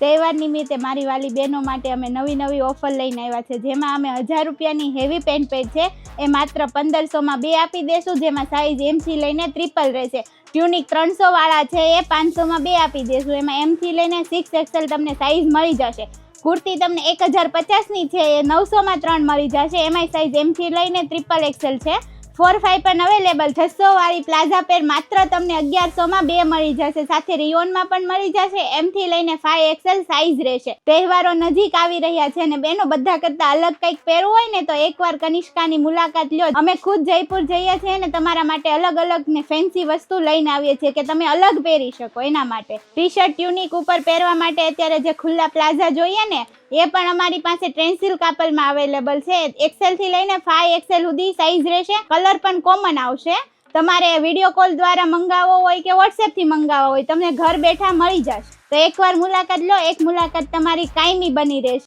તહેવાર નિમિત્તે મારી વાલી બહેનો માટે અમે નવી નવી ઓફર લઈને આવ્યા છે. જેમાં અમે હજાર રૂપિયાની હેવી પેન્ટ પેજ છે. એ માત્ર પંદરસોમાં બે આપી દેશું, જેમાં સાઈઝ એમથી લઈને ટ્રિપલ રહેશે. ટ્યુનિક ત્રણસો વાળા છે, એ પાંચસોમાં બે આપી દેશું. એમાં એમથી લઈને સિક્સ એક્સેલ તમને સાઈઝ મળી જશે. કુર્તી તમને એક હજાર પચાસની છે, એ નવસોમાં ત્રણ મળી જશે. એમાંય સાઈઝ એમથી લઈને ટ્રિપલ એક્સેલ છે. ફોર ફાઈવ પણ અવેલેબલ છસો વાળી પ્લાઝા પેર માત્ર તમને અગિયારસોમાં બે મળી જશે. સાથે રિયોનમાં પણ મળી જશે. એમથી લઈને ફાઈવ એક્સેલ સાઈઝ રહેશે. તહેવારો નજીક આવી રહ્યા છે અને બેનો બધા કરતા અલગ કંઈક પહેરવું હોય ને તો એકવાર કનિષ્કાની મુલાકાત લ્યો. અમે ખુદ જયપુર જઈએ છીએ ને તમારા માટે અલગ અલગ ને ફેન્સી વસ્તુ લઈને આવીએ છીએ કે તમે અલગ પહેરી શકો એના માટે. ટી શર્ટ ટ્યુનિક ઉપર પહેરવા માટે અત્યારે જે ખુલ્લા પ્લાઝા જોઈએ ને એ પણ અમારી પાસે ટ્રેન્સિલ કાપલમાં અવેલેબલ છે. એક્સેલથી લઈને ફાઈવ એક્સેલ સુધી સાઈઝ રહેશે. કલર પણ કોમન આવશે. તમારે વીડિયો કોલ દ્વારા મંગાવવો હોય કે વોટ્સએપથી મંગાવવો હોય, તમને ઘર બેઠા મળી જશે. તો એકવાર મુલાકાત લો, એક મુલાકાત તમારી કાયમી બની રહેશે.